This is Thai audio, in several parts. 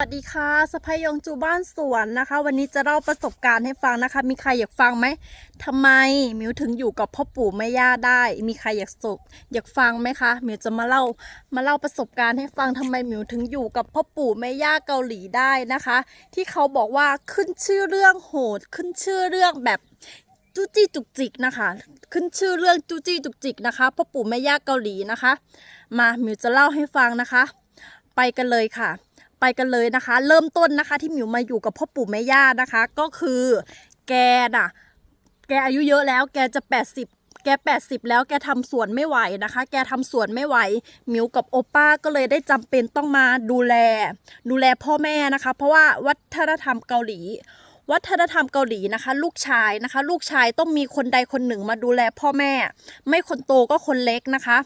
สวัสดีค่ะสะพายยงจูบ้านสวนนะคะ วันนี้จะเล่าประสบการณ์ให้ฟังนะคะ มีใครอยากฟังไหมทำไมมิวถึงอยู่กับพ่อปู่แม่ย่าได้ มีใครอยากสุกอยากฟังไหมคะมิวจะมาเล่ามาเล่าประสบการณ์ให้ฟังทำไมมิวถึงอยู่กับพ่อปู่แม่ย่าเกาหลีได้นะคะ ที่เขาบอกว่าขึ้นชื่อเรื่องโหด ขึ้นชื่อเรื่องแบบจู้จี้จุกจิกนะคะ ขึ้นชื่อเรื่องจู้จี้จุกจิกนะคะพ่อปู่แม่ย่าเกาหลีนะคะ มามิวจะเล่าให้ฟังนะคะ ไปกันเลยค่ะ ไปกันเลยนะคะ เริ่มต้นนะคะที่หมิวมาอยู่กับพ่อปู่แม่ย่านะคะ ก็คือแกน่ะ แกอายุเยอะแล้ว แกจะ 80แก 80 แล้วแกทำสวนไม่ไหวนะคะ แกทำสวนไม่ไหวหมิวกับโอป้าก็เลยได้จำเป็นต้องมาดูแล ดูแลพ่อแม่นะคะ เพราะว่าวัฒนธรรมเกาหลี วัฒนธรรมเกาหลีนะคะ ลูกชายนะคะ ลูกชายต้องมีคนใดคนหนึ่งมาดูแลพ่อแม่ ไม่คนโตก็คนเล็กนะคะ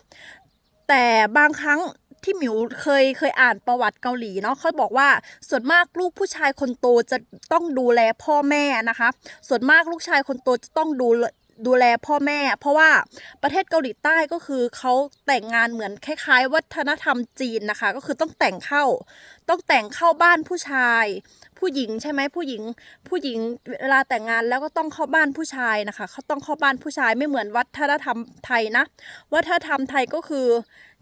แต่บางครั้ง ที่หมิวเคยเคยอ่านประวัติเกาหลีเนาะเขาบอกว่าส่วนมากลูกผู้ชายคนโตจะต้องดูแลพ่อแม่นะคะ ส่วนมากลูกชายคนโตจะต้องดูดูแลพ่อแม่ เพราะว่าประเทศเกาหลีใต้ก็คือเขาแต่งงานเหมือนคล้าย ๆ วัฒนธรรมจีนนะคะ ก็คือต้องแต่งเข้า ต้องแต่งเข้าบ้านผู้ชาย ผู้หญิงใช่ไหมผู้หญิง ผู้หญิงเวลาแต่งงานแล้วก็ต้องเข้าบ้านผู้ชายนะคะเขาต้องเข้าบ้านผู้ชายไม่เหมือนวัฒนธรรมไทยนะวัฒนธรรมไทยก็คือ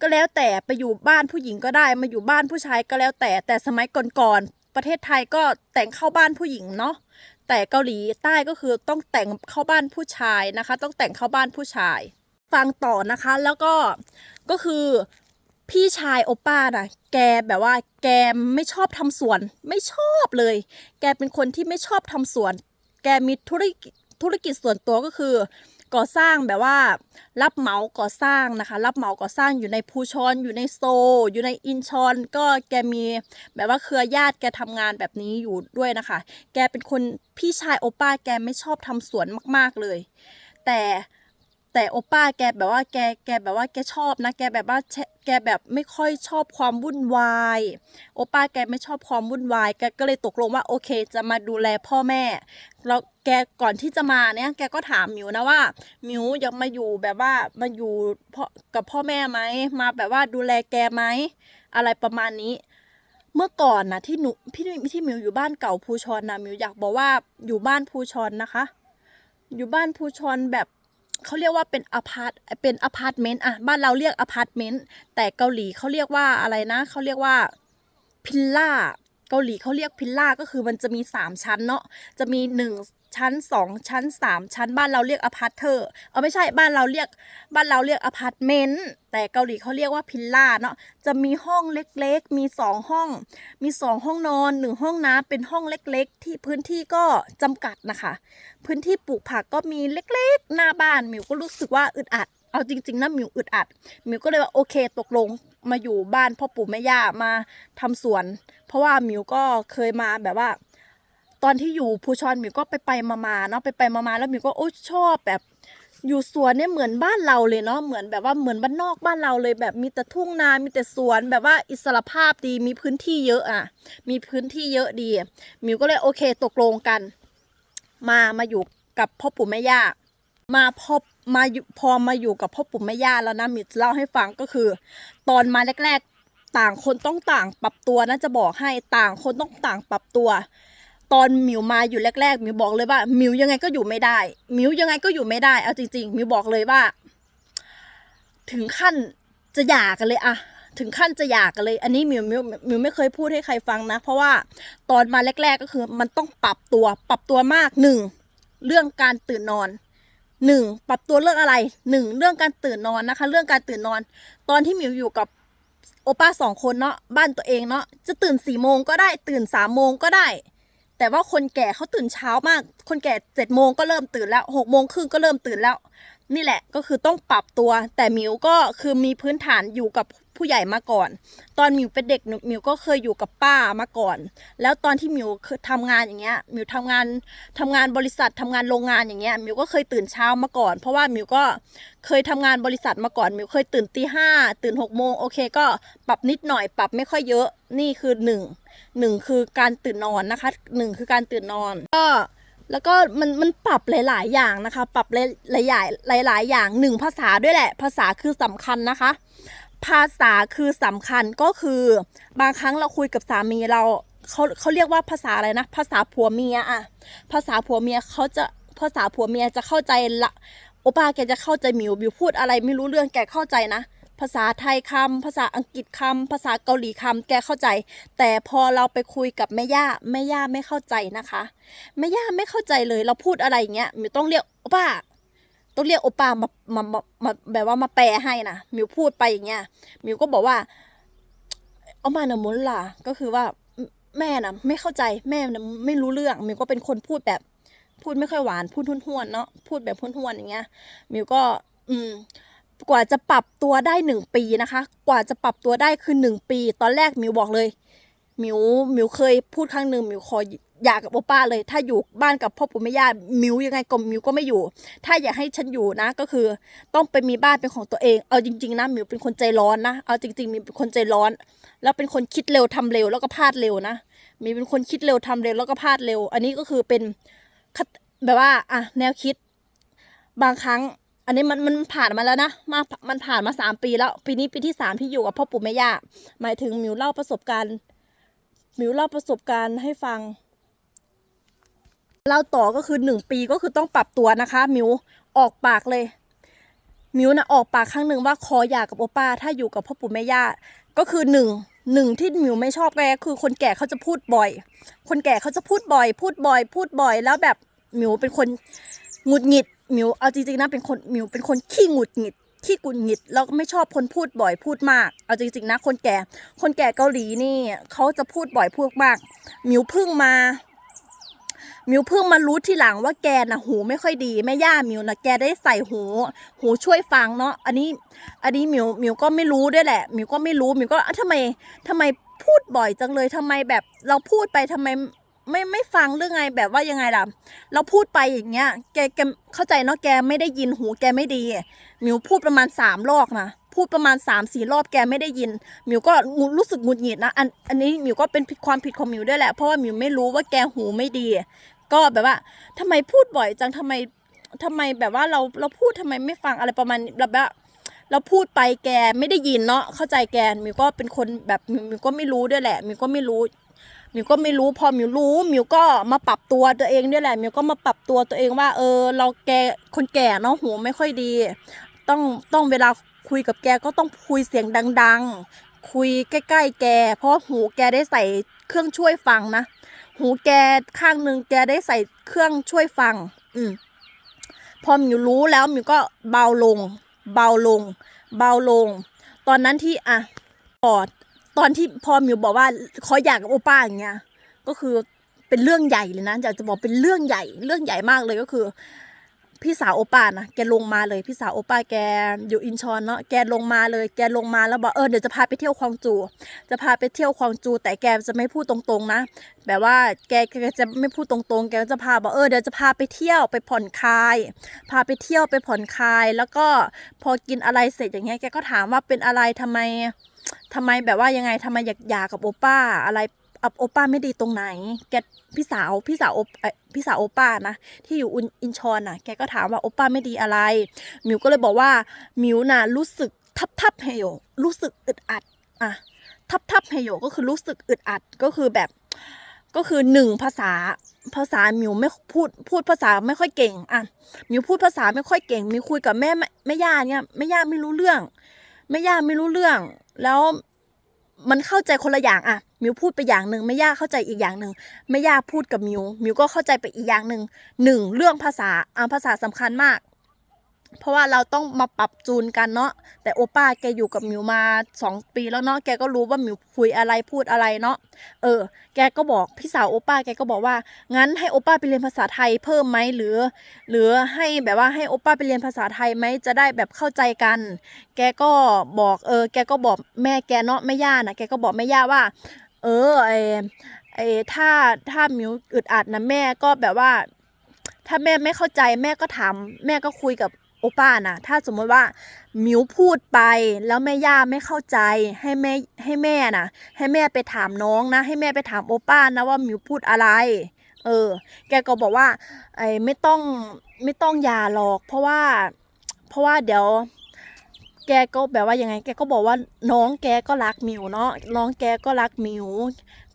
ก็แล้วแต่ไปอยู่บ้านผู้หญิงก็ได้มาอยู่บ้านผู้ชายก็แล้วแต่แต่สมัยก่อนๆประเทศไทยก็แต่งเข้าบ้านผู้หญิงเนาะแต่เกาหลีใต้ก็คือต้องแต่งเข้าบ้านผู้ชายนะคะ ต้องแต่งเข้าบ้านผู้ชายฟังต่อนะคะแล้วก็ก็คือ พี่ชายโอป้าน่ะ แกแบบว่า แกไม่ชอบทำสวน ไม่ชอบเลย แกเป็นคนที่ไม่ชอบทำสวน แกมีธุรกิจธุรกิจส่วนตัวก็คือก่อสร้างแบบว่า รับเหมาก่อสร้างนะคะ รับเหมาก่อสร้างอยู่ในภูชอนอยู่ในโซลอยู่ในอินชอน ก็แกมีแบบว่าเครือญาติแกทำงานแบบนี้อยู่ด้วยนะคะ แกเป็นคนพี่ชายโอป้าแกไม่ชอบทำสวนมาก ๆเลย แต่ แต่โอป้าแกแบบว่าแกแกแบบว่าแกชอบนะแกแบบว่าแกแบบไม่ค่อยชอบความวุ่นวายโอป้าแกไม่ชอบความวุ่นวายแกก็เลยตกลงว่าโอเค จะมาดูแลพ่อแม่แล้วแกก่อนที่จะมาเนี่ยแกก็ถามหมิวนะว่าหมิวอยากมาอยู่แบบว่ามาอยู่พ่อกับพ่อแม่ไหมมาแบบว่าดูแลแกไหมอะไรประมาณนี้เมื่อก่อนนะที่หนูพี่ที่มิวอยู่บ้านเก่าภูชอนนะมิวอยากบอกว่าอยู่บ้านภูชอนนะคะ อยู่บ้านภูชอนแบบ เขาเรียกว่าเป็นอพาร์ตเป็นอพาร์ตเมนต์อะบ้านเราเรียกอพาร์ตเมนต์แต่เกาหลีเขาเรียกว่าอะไรนะเขาเรียกว่าพิลล่าเกาหลีเขาเรียกพิลล่าก็คือมันจะมีสามชั้นเนาะจะมีหนึ่ง ชั้นสองชั้นสามชั้นบ้านเราเรียกอพาร์ตเทอร์เออไม่ใช่บ้านเราเรียกบ้านเราเรียกอพาร์ตเมนต์แต่เกาหลีเขาเรียกว่าพิลล่าเนาะจะมีห้องเล็กๆ มีสองห้อง มีสองห้องนอนหนึ่งห้องน้ำเป็นห้องเล็กๆ ที่พื้นที่ก็จำกัดนะคะ พื้นที่ปลูกผักก็มีเล็กๆ หน้าบ้านมิวก็รู้สึกว่าอึดอัดเอาจริงๆนะมิวอึดอัดมิวก็เลยว่าโอเคตกลงมาอยู่บ้านพ่อปู่แม่ย่ามาทำสวน เพราะว่ามิวก็เคยมาแบบว่า ตอนที่อยู่ภูชอนมิวก็ไปไปมาๆเนาะไปไปมาๆแล้วมิวก็โอ้ชอบแบบอยู่สวนเนี่ยเหมือนบ้านเราเลยเนาะเหมือนแบบว่าเหมือนบ้านนอกบ้านเราเลยแบบมีแต่ทุ่งนามีแต่สวนแบบว่าอิสระภาพดีมีพื้นที่เยอะอะ มีพื้นที่เยอะดีมิวก็เลยโอเคตกลงกัน มามาอยู่กับพ่อปู่แม่ย่ามาพอมาอยู่พอมาอยู่กับพ่อปู่แม่ย่าแล้วนะมิวเล่าให้ฟังก็คือ ตอนมาแรก ๆ ต่างคนต้องต่างปรับตัวนะจะบอกให้ต่างคนต้องต่างปรับตัว ตอนมิวมาอยู่แรกๆมิวบอกเลยว่ามิวยังไงก็อยู่ไม่ได้ มิวยังไงก็อยู่ไม่ได้เอาจริงๆมิวบอกเลยว่า ถึงขั้นจะหย่ากันเลยอะถึงขั้นจะหย่ากันเลย อันนี้มิวมิวมิวไม่เคยพูดให้ใครฟังนะ เพราะว่าตอนมาแรก ๆ ก็คือ มันต้องปรับตัว ปรับตัวมากหนึ่งเรื่องการตื่นนอนหนึ่งปรับตัวเรื่องอะไรหนึ่งเรื่องการตื่นนอนนะคะ เรื่องการตื่นนอน ตอนที่มิวอยู่กับโอป้าสองคนเนาะบ้านตัวเองเนาะจะตื่นสี่โมงก็ได้ตื่นสามโมงก็ได้ แต่ว่าคนแก่เขาตื่นเช้ามาก คนแก่เจ็ดโมงก็เริ่มตื่นแล้วหกโมงครึ่งก็เริ่มตื่นแล้ว นี่แหละก็คือต้องปรับตัว แต่มิวก็คือมีพื้นฐานอยู่กับผู้ใหญ่มาก่อน ตอนมิวเป็นเด็กมิวก็เคยอยู่กับป้ามาก่อน แล้วตอนที่มิวคือทำงานอย่างเงี้ยมิวทำงานทำงานบริษัททำงานโรงงานอย่างเงี้ยมิวก็เคยตื่นเช้ามาก่อน เพราะว่ามิวก็เคยทำงานบริษัทมาก่อนมิวเคยตื่นตีห้าตื่นหกโมงโอเคก็ปรับนิดหน่อยปรับไม่ค่อยเยอะนี่คือหนึ่งหนึ่งคือการตื่นนอนนะคะหนึ่งคือการตื่นนอน ก็แล้วก็มันมันปรับหลาย ๆ อย่างนะคะ ปรับหลายหลายหลายๆอย่างหนึ่งภาษาด้วยแหละ ภาษาคือสำคัญนะคะ ภาษาคือสำคัญก็คือบางครั้งเราคุยกับสามีเราเขาเขาเรียกว่าภาษาอะไรนะ ภาษาผัวเมียอะภาษาผัวเมียเขาจะภาษาผัวเมียจะเข้าใจละโอป้าแกจะเข้าใจมิวมิวพูดอะไรไม่รู้เรื่องแกเข้าใจนะ ภาษาไทยคำภาษาอังกฤษคำภาษาเกาหลีคำแกเข้าใจ แต่พอเราไปคุยกับแม่ย่าแม่ย่าไม่เข้าใจนะคะแม่ย่าไม่เข้าใจเลย เราพูดอะไรอย่างเงี้ยมิวต้องเรียกโอป้าต้องเรียกโอป้ามามามาแบบว่ามาแปลให้นะมิวพูดไปอย่างเงี้ยมิวก็บอกว่าเอามานะมุนล่ะก็คือว่าแม่น่ะไม่เข้าใจแม่น่ะไม่รู้เรื่องมิวก็เป็นคนพูดแบบพูดไม่ค่อยหวานพูดห้วนๆเนาะพูดแบบห้วนๆอย่างเงี้ยมิวก็ อืม กว่าจะปรับตัวได้หนึ่งปีนะคะ กว่าจะปรับตัวได้คือหนึ่งปี ตอนแรกมิวบอกเลยมิวมิวเคยพูดครั้งหนึ่งมิวขอหย่ากกับโอป้าเลย ถ้าอยู่บ้านกับพ่อปู่แม่ย่ามิวยังไงก็มิวก็ไม่อยู่ ถ้าอยากให้ฉันอยู่นะ ก็คือต้องไปมีบ้านเป็นของตัวเอง เอาจริง ๆนะมิวเป็นคนใจร้อนนะ เอาจริงๆมิวเป็นคนใจร้อน แล้วเป็นคนคิดเร็วทำเร็วแล้วก็พลาดเร็วนะมิวเป็นคนคิดเร็วทำเร็วแล้วก็พลาดเร็ว อันนี้ก็คือเป็นแบบว่าอะแนวคิดบางครั้ง อันนี้มันมันผ่านมาแล้วนะมามันผ่านมาสามปีแล้ว ปีนี้ปีที่สามที่อยู่กับพ่อปู่แม่ย่าหมายถึงมิวเล่าประสบการณ์มิวเล่าประสบการณ์ให้ฟังเล่าต่อก็คือหนึ่งปีก็คือต้องปรับตัวนะคะ มิวออกปากเลย มิวนะออกปากครั้งหนึ่งว่าขอหย่ากับโอป้าถ้าอยู่กับพ่อปู่แม่ย่าก็คือหนึ่งหนึ่งที่มิวไม่ชอบแกคือคนแก่เขาจะพูดบ่อย คนแก่เขาจะพูดบ่อย พูดบ่อย พูดบ่อยแล้วแบบมิวเป็นคนหงุดหงิด มิวเอาจริงๆนะเป็นคนมิวเป็นคนขี้หงุดหงิดขี้กุนหงิดแล้วก็ไม่ชอบคนพูดบ่อยพูดมาก เอาจริงๆนะคนแก่ คนแก่เกาหลีนี่เขาจะพูดบ่อยพูดมาก มิวพิ่งมา มิวเพิ่งมารู้ทีหลังว่าแกน่ะหูไม่ค่อยดีแม่ย่ามิวนะแกได้ใส่หู หูช่วยฟังเนาะอันนี้ อันนี้มิวมิวก็ไม่รู้ด้วยแหละ มิวก็ไม่รู้มิวก็อะทำไมทำไมพูดบ่อยจังเลยทำไมแบบเราพูดไปทำไม ไม่ไม่ฟังเรื่องไงแบบว่ายังไงล่ะ เราพูดไปอย่างเงี้ยแกแกเข้าใจเนาะแกไม่ได้ยินหูแกไม่ดีมิวพูดประมาณสามรอบนะพูดประมาณสามสี่รอบแกไม่ได้ยินมิวก็รู้สึกหงุดหงิดนะอันอันนี้มิวก็เป็นความผิดของมิวด้วยแหละเพราะว่ามิวไม่รู้ว่าแกหูไม่ดี ก็แบบว่าทำไมพูดบ่อยจังทำไมทำไมแบบว่าเราเราพูดทำไมไม่ฟังอะไรประมาณแบบว่าเราพูดไปแกไม่ได้ยินเนาะเข้าใจแกมิวก็เป็นคนแบบมิวก็ไม่รู้ด้วยแหละมิวก็ไม่รู้ มิวก็ไม่รู้พอมิวรู้มิวก็มาปรับตัวตัวเองด้วยแหละมิวก็มาปรับตัวตัวเองว่า เออ เราแกคนแก่เนาะหูไม่ค่อยดี ต้องต้องเวลาคุยกับแกก็ต้องคุยเสียงดัง ๆ คุยใกล้ๆแก เพราะหูแกได้ใส่เครื่องช่วยฟังนะหูแกข้างหนึ่งแกได้ใส่เครื่องช่วยฟัง อืมพอมิวรู้แล้วมิวก็เบาลง เบาลง เบาลง ตอนนั้นที่อะปอด ตอนที่พอมิวบอกว่าขออยากกับโอป้าอย่างเงี้ย ก็คือเป็นเรื่องใหญ่เลยนะอยากจะบอกเป็นเรื่องใหญ่ เรื่องใหญ่มากเลยก็คือ พี่สาวโอป้านะแกลงมาเลยพี่สาวโอป้าแกอยู่อินชอนเนาะแกลงมาเลย แกลงมาแล้วบอกเออเดี๋ยวจะพาไปเที่ยวคลองจู จะพาไปเที่ยวคลองจู แต่แกจะไม่พูดตรงๆนะแบบว่าแกแกจะไม่พูดตรงๆ แกจะพาบอกเออเดี๋ยวจะพาไปเที่ยวไปผ่อนคลาย พาไปเที่ยวไปผ่อนคลาย แล้วก็พอกินอะไรเสร็จอย่างเงี้ยแกก็ถามว่าเป็นอะไรทำไม ทำไมแบบว่ายังไงทำไมอยากหย่ากับโอป้า อะไรอับโอป้าไม่ดีตรงไหน แกพี่สาวพี่สาวโอพี่สาวโอป้านะที่อยู่อุนอินชอนน่ะ แกก็ถามว่าโอป้าไม่ดีอะไร มิวก็เลยบอกว่า มิวน่ะรู้สึกทับทับเฮโยรู้สึกอึดอัดอะทับทับเฮโยก็คือรู้สึกอึดอัดก็คือแบบก็คือหนึ่งภาษาภาษามิวไม่พูดพูดภาษาไม่ค่อยเก่งอะมิวพูดภาษาไม่ค่อยเก่งมิวคุยกับแม่แม่แม่ย่าเนี่ยแม่ย่าไม่รู้เรื่อง แม่ย่าไม่รู้เรื่อง แล้วมันเข้าใจคนละอย่างอะมิวพูดไปอย่างหนึ่งแม่ย่าเข้าใจอีกอย่างหนึ่งแม่ย่าพูดกับมิวมิวก็เข้าใจไปอีกอย่างหนึ่งหนึ่งเรื่องภาษาอ่าภาษาสำคัญมาก เพราะว่าเราต้องมาปรับจูนกันเนาะแต่โอป้าแกอยู่กับมิวมาสองปีแล้วเนาะแกก็รู้ว่ามิวคุยอะไรพูดอะไรเนาะเออ แกก็บอกพี่สาวโอป้าแกก็บอกว่า งั้นให้โอป้าไปเรียนภาษาไทยเพิ่มไหมหรือ หรือให้แบบว่าให้โอป้าไปเรียนภาษาไทยไหมจะได้แบบเข้าใจกัน แกก็บอกเออ แกก็บอกแม่แกเนาะแม่ย่านะแกก็บอกแม่ย่าว่า เออไอไอถ้าถ้ามิวอึดอัดนะแม่ก็แบบว่า ถ้าแม่ไม่เข้าใจแม่ก็ถามแม่ก็คุยกับ โอป้านะถ้าสมมติว่ามิวพูดไปแล้วแม่ย่าไม่เข้าใจให้แม่ให้แม่นะให้แม่ไปถามน้องนะ ให้แม่ไปถามโอป้านะว่ามิวพูดอะไร เออ แกก็บอกว่าไอ้ไม่ต้องไม่ต้องยาหรอก เพราะว่า เพราะว่าเดี๋ยว แกก็แบบว่ายังไง แกก็บอกว่าน้องแกก็รักมิวเนาะน้องแกก็รักมิว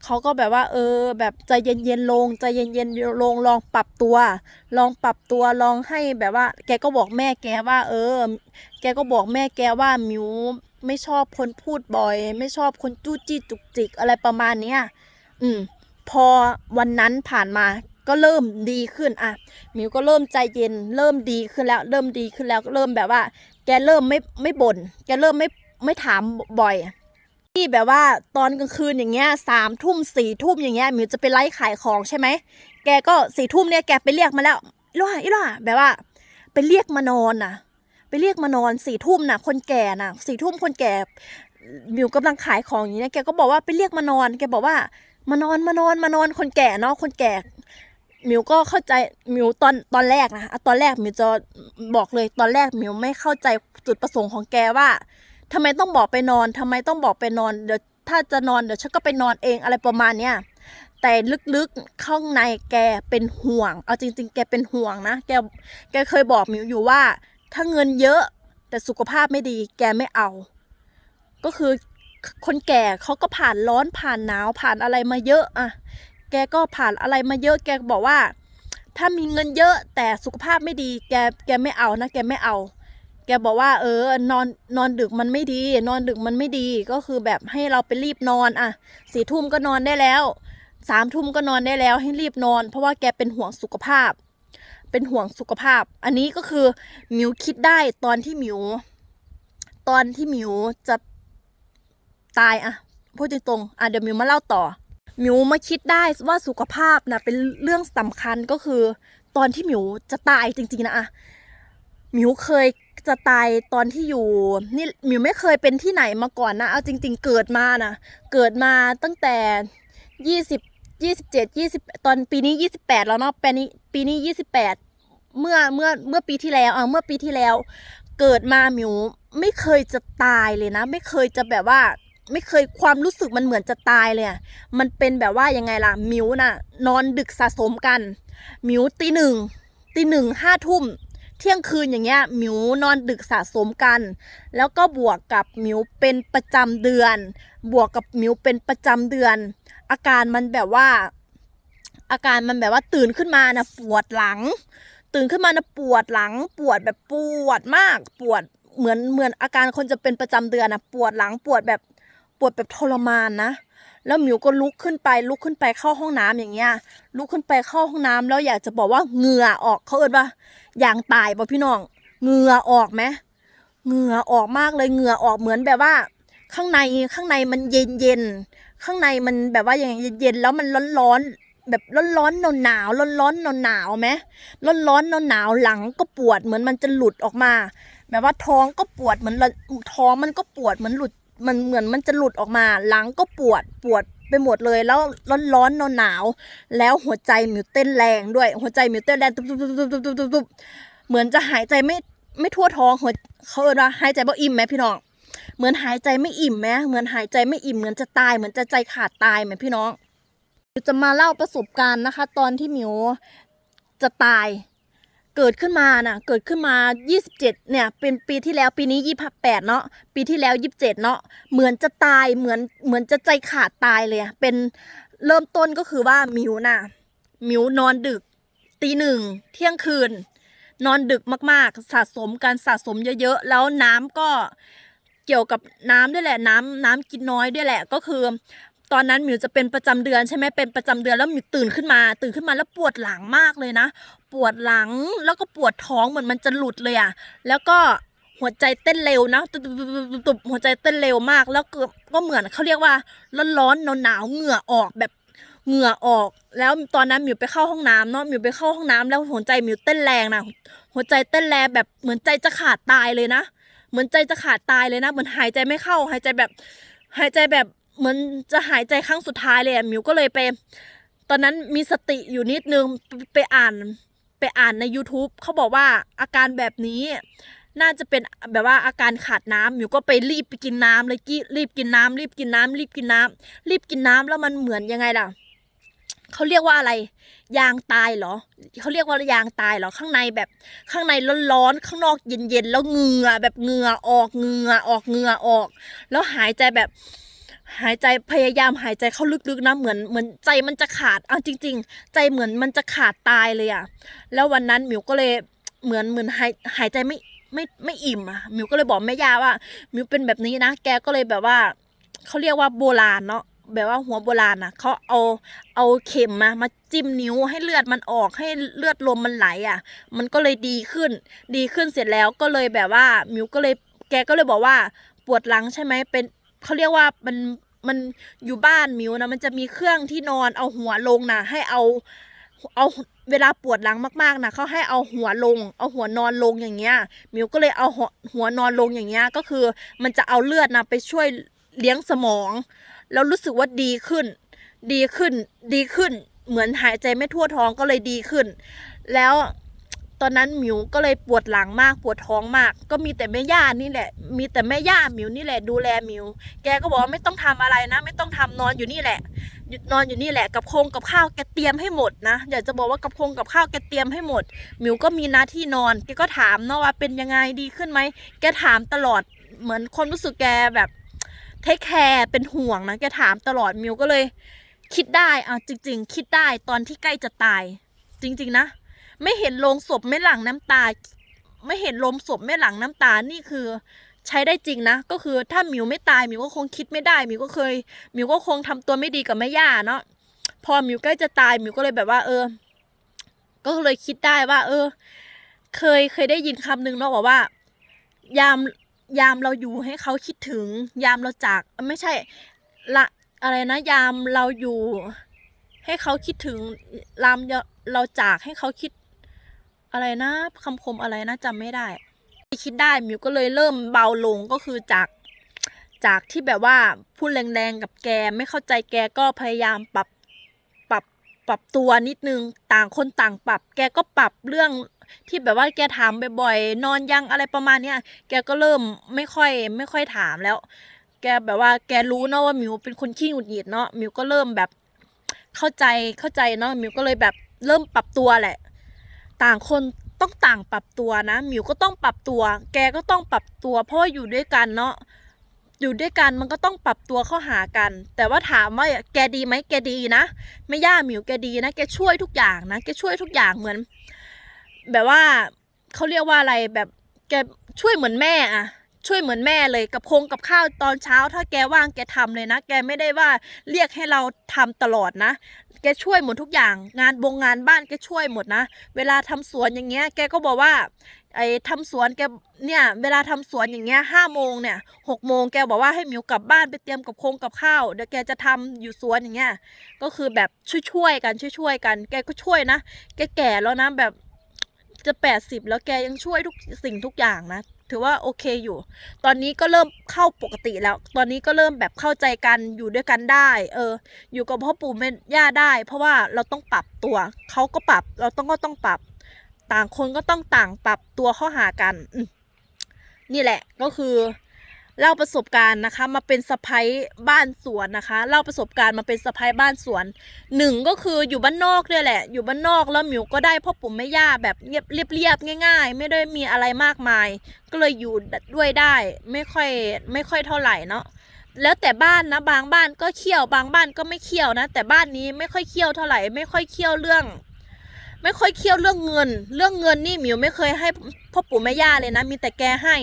เขาก็แบบว่า เออ แบบใจเย็นๆลงใจเย็นๆลงลองปรับตัว ลองปรับตัวลองให้แบบว่า แกก็บอกแม่แกว่า เออ แกก็บอกแม่แกว่ามิวไม่ชอบคนพูดบ่อย ไม่ชอบคนจู้จี้จุกจิกอะไรประมาณเนี้ยอืม พอวันนั้นผ่านมาก็เริ่มดีขึ้นอะมิวก็เริ่มใจเย็น เริ่มดีขึ้นแล้ว เริ่มดีขึ้นแล้วเริ่มแบบว่า แกเริ่มไม่ไม่บ่นแกเริ่มไม่ไม่ถามบ่อย ที่แบบว่าตอนกลางคืนอย่างเงี้ยสามทุ่มสี่ทุ่มอย่างเงี้ยมิวจะไปไลฟ์ขายของใช่ไหมแกก็สี่ทุ่มเนี่ยแกไปเรียกมาแล้วอีล่าอีล่าแบบว่า ไปเรียกมานอนน่ะ ไปเรียกมานอนสี่ทุ่มน่ะ คนแก่น่ะสี่ทุ่มคนแก่มิวกำลังขายของอย่างเงี้ยแกก็บอกว่าไปเรียกมานอนแกบอกว่ามานอนมานอนมานอนคนแก่เนาะคนแก่มิวก็เข้าใจมิวตอนตอนแรกนะตอนแรกมิวจะบอกเลยตอนแรกมิวไม่เข้าใจจุดประสงค์ของแกว่า ทำไมต้องบอกไปนอนทำไมต้องบอกไปนอน เดี๋ยวถ้าจะนอนเดี๋ยวฉันก็ไปนอนเองอะไรประมาณเนี้ยแต่ลึกๆข้างในแกเป็นห่วง เอาจริง ๆ แกเป็นห่วงนะ แก แกเคยบอกมิวอยู่ว่า ถ้าเงินเยอะแต่สุขภาพไม่ดี แกไม่เอา ก็คือคนแก่เขาก็ผ่านร้อนผ่านหนาวผ่านอะไรมาเยอะอะ แกก็ผ่านอะไรมาเยอะ แกบอกว่า ถ้ามีเงินเยอะแต่สุขภาพไม่ดี แก แกไม่เอานะ แกไม่เอา แกบอกว่า เออนอนนอนดึกมันไม่ดี นอนดึกมันไม่ดีก็คือแบบให้เราไปรีบนอนอะสี่ทุ่มก็นอนได้แล้วสามทุ่มก็นอนได้แล้วให้รีบนอน เพราะว่าแกเป็นห่วงสุขภาพ เป็นห่วงสุขภาพ อันนี้ก็คือหมิวคิดได้ตอนที่หมิว ตอนที่หมิวจะตายอะพูดตรงๆอะเดี๋ยวหมิวมาเล่าต่อหมิวมาคิดได้ว่าสุขภาพนะเป็นเรื่องสำคัญก็คือ ตอนที่หมิวจะตายจริงๆนะอะหมิวเคย จะตายตอนที่อยู่นี่มิวไม่เคยเป็นที่ไหนมาก่อนนะ เอาจริง ๆ เกิดมานะเกิดมาตั้งแต่ยี่สิบยี่สิบเจ็ดยี่สิบตอนปีนี้ยี่สิบแปดแล้วเนาะปีนี้ปีนี้ยี่สิบแปดเมื่อเมื่อเมื่อปีที่แล้วอะเมื่อปีที่แล้ว เกิดมาหมิวไม่เคยจะตายเลยนะ ไม่เคยจะแบบว่า ไม่เคยความรู้สึกมันเหมือนจะตายเลยมันเป็นแบบว่ายังไงล่ะมิวน่ะ นอนดึกสะสมกันมิวตีหนึ่งตีหนึ่งห้าทุ่ม ที่ยงคืนอย่างเงี้ยหมิวนอนดึกสะสมกัน แล้วก็บวกกับหมิวเป็นประจำเดือน บวกกับหมิวเป็นประจำเดือน อาการมันแบบว่า อาการมันแบบว่าตื่นขึ้นมานะปวดหลัง ตื่นขึ้นมานะปวดหลัง ปวดแบบปวดมากปวดเหมือนเหมือนอาการคนจะเป็นประจำเดือนนะปวดหลังปวดแบบปวดแบบทรมานนะ แล้วหมิวก็ลุกขึ้นไปลุกขึ้นไปเข้าห้องน้ำอย่างเงี้ย ลุกขึ้นไปเข้าห้องน้ำแล้วอยากจะบอกว่าเหงื่อออกเขาเอิ้นว่าอย่างตายป่ะพี่น้องเหงื่อออกไหมเหงื่อออกมากเลยเหงื่อออกเหมือนแบบว่า ข้างในข้างในมันเย็นเย็นข้างในมันแบบว่าอย่างเย็นๆแล้วมันร้อนร้อนๆแบบร้อนร้อนหนาวหนาวร้อนร้อนหนาวหนาวไหมร้อนร้อนหนาวหนาวหลังก็ปวดเหมือนมันจะหลุดออกมา แบบว่าท้องก็ปวดเหมือนละท้องมันก็ปวดเหมือนหลุด มันเหมือนมันจะหลุดออกมาหลังก็ปวดปวดไปหมดเลยแล้วร้อนร้อนหนาวหนาว แล้วหัวใจมิวเต้นแรงด้วย หัวใจมิวเต้นแรงตุ๊บตุ๊บตุ๊บตุ๊บตุ๊บตุ๊บเหมือนจะหายใจไม่ไม่ทั่วท้องหัวเขาเอิ้นว่าหายใจบ่อิ่มไหมพี่น้อง เหมือนหายใจไม่อิ่มไหมเหมือนหายใจไม่อิ่มเหมือนจะตายเหมือนจะใจขาดตายไหมพี่น้องจะมาเล่าประสบการณ์นะคะ ตอนที่มิวจะตาย เกิดขึ้นมาน่ะเกิดขึ้นมา 27 เนี่ย เป็นปีที่แล้วปีนี้ 28 เนาะปีที่แล้ว 27 เนาะเหมือนจะตายเหมือนเหมือนจะใจขาดตายเลยเป็นเริ่มต้นก็คือว่ามิวน่ะมิวนอนดึกตีหนึ่งเที่ยงคืน นอนดึกมากๆ สะสมการสะสมเยอะๆ แล้วน้ำก็เกี่ยวกับน้ำด้วยแหละน้ำน้ำกินน้อยด้วยแหละก็คือ ตอนนั้นมิวจะเป็นประจำเดือนใช่ไหมเป็นประจำเดือนแล้วมิวตื่นขึ้นมา ตื่นขึ้นมาแล้วปวดหลังมากเลยนะ ปวดหลังแล้วก็ปวดท้องเหมือนมันจะหลุดเลยอะแล้วก็หัวใจเต้นเร็วนะตุบตุบหัวใจเต้นเร็วมาก แล้วก็ก็เหมือนเขาเรียกว่าร้อนๆหนาวๆเหงื่อออกแบบเหงื่อออก แล้วตอนนั้นมิวไปเข้าห้องน้ำเนาะมิวไปเข้าห้องน้ำแล้วหัวใจมิวเต้นแรงนะหัวใจเต้นแรงแบบเหมือนใจจะขาดตายเลยนะ เหมือนใจจะขาดตายเลยนะ เหมือนหายใจไม่เข้า หายใจแบบ หายใจแบบ เหมือนจะหายใจครั้งสุดท้ายเลยอะมิวก็เลยไป ตอนนั้นมีสติอยู่นิดนึงไปไปอ่านไปอ่านใน YouTube เขาบอกว่าอาการแบบนี้ น่าจะเป็นแบบว่าอาการขาดน้ำมิวก็ไปรีบไปกินน้ำเลยกี้รีบกินน้ำรีบกินน้ำรีบกินน้ำรีบกินน้ำแล้วมันเหมือนยังไงล่ะเขาเรียกว่าอะไร ยางตายเหรอเขาเรียกว่ายางตายเหรอข้างในแบบข้างในร้อนๆข้างนอกเย็นๆแล้วเหงื่อแบบเหงื่อออกเหงื่อออกเหงื่อออก แล้วหายใจแบบ หายใจพยายามหายใจเข้าลึกๆนะเหมือนเหมือนใจมันจะขาดเอาจริง ๆ ใจเหมือนมันจะขาดตายเลยอะแล้ววันนั้นหมิวก็เลยเหมือนเหมือนหายหายใจไม่ไม่ไม่อิ่มอะหมิวก็เลยบอกแม่ย่าว่าหมิวเป็นแบบนี้นะแกก็เลยแบบว่าเขาเรียกว่าโบราณเนาะแบบว่าหัวโบราณนะเขาเอาเอาเข็มมามาจิ้มนิ้วให้เลือดมันออกให้เลือดลมมันไหลอะมันก็เลยดีขึ้น ดีขึ้นเสร็จแล้วก็เลยแบบว่ามิวก็เลยแกก็เลยบอกว่าปวดหลังใช่ไหมเป็น เขาเรียกว่ามันมันอยู่บ้านมิวนะมันจะมีเครื่องที่นอนเอาหัวลงนะให้เอาเอาเวลาปวดหลังมากๆนะเขาให้เอาหัวลง เอาหัวนอนลงอย่างเงี้ยมิวก็เลยเอาหัวหัวนอนลงอย่างเงี้ยก็คือมันจะเอาเลือดนะไปช่วยเลี้ยงสมอง แล้วรู้สึกว่าดีขึ้น ดีขึ้นดีขึ้นเหมือนหายใจไม่ทั่วท้องก็เลยดีขึ้น แล้ว ตอนนั้นหมิวก็เลยปวดหลังมากปวดท้องมาก ก็มีแต่แม่ย่านี่แหละ มีแต่แม่ย่าหมิวนี่แหละ ดูแลหมิว แกก็บอกไม่ต้องทำอะไรนะ ไม่ต้องทำนอนอยู่นี่แหละหยุดนอนอยู่นี่แหละกับโครงกับข้าวแกเตรียมให้หมดนะอยากจะบอกว่ากับโครงกับข้าวแกเตรียมให้หมดหมิวก็มีหน้าที่นอนแกก็ถามเนาะว่าเป็นยังไงดีขึ้นไหมแกถามตลอดเหมือนความรู้สึกแกแบบเทคแคร์เป็นห่วงนะแกถามตลอดหมิวก็เลย คิดได้อะจริง ๆ คิดได้ตอนที่ใกล้จะตาย จริง ๆ นะ ไม่เห็นโลงศพไม่หลั่งน้ำตา ไม่เห็นลมศพไม่หลั่งน้ำตา นี่คือใช้ได้จริงนะ ก็คือถ้าหมิวไม่ตายหมิวก็คงคิดไม่ได้หมิวก็เคยหมิวก็คงทำตัวไม่ดีกับแม่ย่าเนาะพอหมิวใกล้จะตายหมิวก็เลยแบบว่า เออ ก็เลยคิดได้ว่า เออ เคยเคยได้ยินคำหนึ่งเนาะบอกว่า ยามยามเราอยู่ให้เขาคิดถึง ยามเราจากไม่ใช่ละอะไรนะ ยามเราอยู่ ให้เขาคิดถึงลามเราจากให้เขาคิด อะไรนะคำคมอะไรนะจำไม่ได้คิดได้มิวก็เลยเริ่มเบาลงก็คือจากจากที่แบบว่าพูดแรงๆกับแกไม่เข้าใจแกก็พยายามปรับปรับปรับตัวนิดนึงต่างคนต่างปรับ แกก็ปรับเรื่องที่แบบว่าแกถามบ่อยๆนอนยังอะไรประมาณเนี้ยแกก็เริ่มไม่ค่อยไม่ค่อยถามแล้ว แกแบบว่าแกรู้เนาะว่ามิวเป็นคนขี้หงุดหงิดเนาะมิวก็เริ่มแบบเข้าใจเข้าใจเนาะมิวก็เลยแบบเริ่มปรับตัวแหละ ต่างคนต้องต่างปรับตัวนะหมิวก็ต้องปรับตัว แกก็ต้องปรับตัว เพราะว่าอยู่ด้วยกันเนาะอยู่ด้วยกันมันก็ต้องปรับตัวเข้าหากัน แต่ว่าถามว่าแกดีไหมแกดีนะไม่ย่าหมิวแกดีนะ แกช่วยทุกอย่างนะแกช่วยทุกอย่างเหมือน แบบว่าเขาเรียกว่าอะไรแบบแกช่วยเหมือนแม่อะ ช่วยเหมือนแม่เลยกับคงกับข้าวตอนเช้า ถ้าแกว่างแกทำเลยนะ แกไม่ได้ว่าเรียกให้เราทำตลอดนะ แกช่วยหมดทุกอย่าง งานบงงานบ้านแกช่วยหมดนะ เวลาทำสวนอย่างเงี้ย แกก็บอกว่าไอ้ทำสวนแกเนี่ยเวลาทำสวนอย่างเงี้ยห้าโมงเนี่ยหกโมงแกบอกว่าให้หมิวกลับบ้านไปเตรียมกับโครงกับข้าวเดี๋ยวแกจะทำอยู่สวนอย่างเงี้ยก็คือแบบช่วยๆกันช่วยๆกัน แกก็ช่วยนะ แกแก่แล้วนะแบบจะแปดสิบแล้วแกยังช่วยทุกสิ่งทุกอย่างนะ ถือว่าโอเคอยู่ ตอนนี้ก็เริ่มเข้าปกติแล้ว ตอนนี้ก็เริ่มแบบเข้าใจกันอยู่ด้วยกันได้ เออ อยู่กับพ่อปู่แม่ย่าได้ เพราะว่าเราต้องปรับตัว เขาก็ปรับ เราต้องก็ต้องปรับ ต่างคนก็ต้องต่างปรับตัวเข้าหากัน นี่แหละ ก็คือ เล่าประสบการณ์นะคะ มาเป็นสะพ้ยบ้านสวนนะคะเล่าประสบการณ์มาเป็นสะพ้ยบ้านสวนหนึ่งก็คืออยู่บ้านนอกเนี่ยแหละ อยู่บ้านนอกแล้วหมิวก็ได้พ่อปู่แม่ย่าแบบเรียบเรียบง่าย ๆ ไม่ได้มีอะไรมากมาย ก็เลยอยู่ด้วยได้ไม่ค่อยไม่ค่อยเท่าไหร่เนาะแล้วแต่บ้านนะบางบ้านก็เคี่ยวบางบ้านก็ไม่เคี่ยวนะ แต่บ้านนี้ไม่ค่อยเคี่ยวเท่าไหร่ไม่ค่อยเคี่ยวเรื่อง ไม่ค่อยเคี่ยวเรื่องเงิน เรื่องเงินนี่หมิวไม่เคยให้พ่อปู่แม่ย่าเลยนะ มีแต่แกให้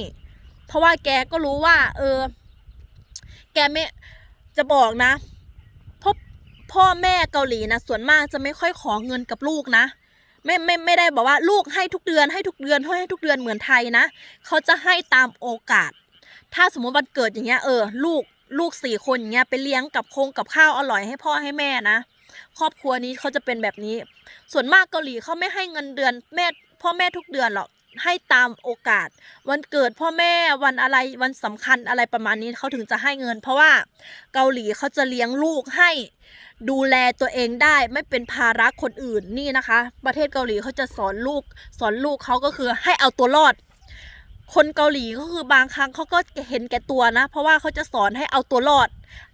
เพราะว่าแกก็รู้ว่า เออ แกไม่จะบอกนะพ่อพ่อแม่เกาหลีนะส่วนมากจะไม่ค่อยขอเงินกับลูกนะไม่ไม่ไม่ได้บอกว่าลูกให้ทุกเดือนให้ทุกเดือนให้ทุกเดือนเหมือนไทยนะเขาจะให้ตามโอกาส ถ้าสมมติวันเกิดอย่างเงี้ยเออลูกลูกสี่คนอย่างเงี้ยไปเลี้ยงกับโคงกับข้าวอร่อยให้พ่อให้แม่นะครอบครัวนี้เขาจะเป็นแบบนี้ ส่วนมากเกาหลีเขาไม่ให้เงินเดือนแม่พ่อแม่ทุกเดือนหรอก ให้ตามโอกาส วันเกิดพ่อแม่วันอะไรวันสำคัญอะไรประมาณนี้เขาถึงจะให้เงิน เพราะว่าเกาหลีเขาจะเลี้ยงลูกให้ดูแลตัวเองได้ไม่เป็นภาระคนอื่นนี่นะคะ ประเทศเกาหลีเขาจะสอนลูก สอนลูกเขาก็คือให้เอาตัวรอด คนเกาหลีก็คือบางครั้งเขาก็เห็นแก่ตัวนะ เพราะว่าเขาจะสอนให้เอาตัวรอด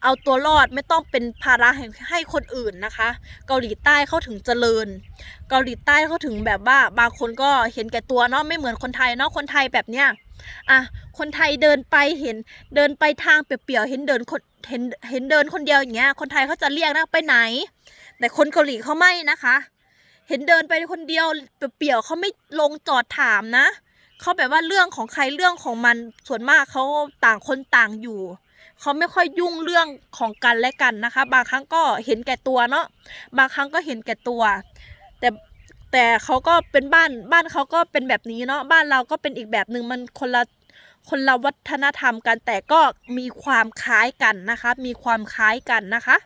เอาตัวรอดไม่ต้องเป็นภาระให้คนอื่นนะคะ เกาหลีใต้เขาถึงเจริญ เกาหลีใต้เขาถึงแบบว่า บางคนก็เห็นแก่ตัวเนาะไม่เหมือนคนไทยเนาะคนไทยแบบเนี้ยอะคนไทยเดินไปเห็นเดินไปทางเปลี่ยวๆเห็นเดินคนเห็นเห็นเดินคนเดียวอย่างเงี้ย คนไทยเขาจะเรียกนะไปไหน แต่คนเกาหลีเขาไม่นะคะ เห็นเดินไปคนเดียวเปลี่ยวๆเขาไม่ลงจอดถามนะ เขาแบบว่าเรื่องของใครเรื่องของมันส่วนมากเขาต่างคนต่างอยู่เขาไม่ค่อยยุ่งเรื่องของกันและกันนะคะ บางครั้งก็เห็นแก่ตัวเนาะบางครั้งก็เห็นแก่ตัว แต่แต่เขาก็เป็นบ้านบ้านเขาก็เป็นแบบนี้เนาะบ้านเราก็เป็นอีกแบบหนึ่งมันคนละคนละวัฒนธรรมกันแต่ก็มีความคล้ายกันนะคะ มีความคล้ายกันนะคะ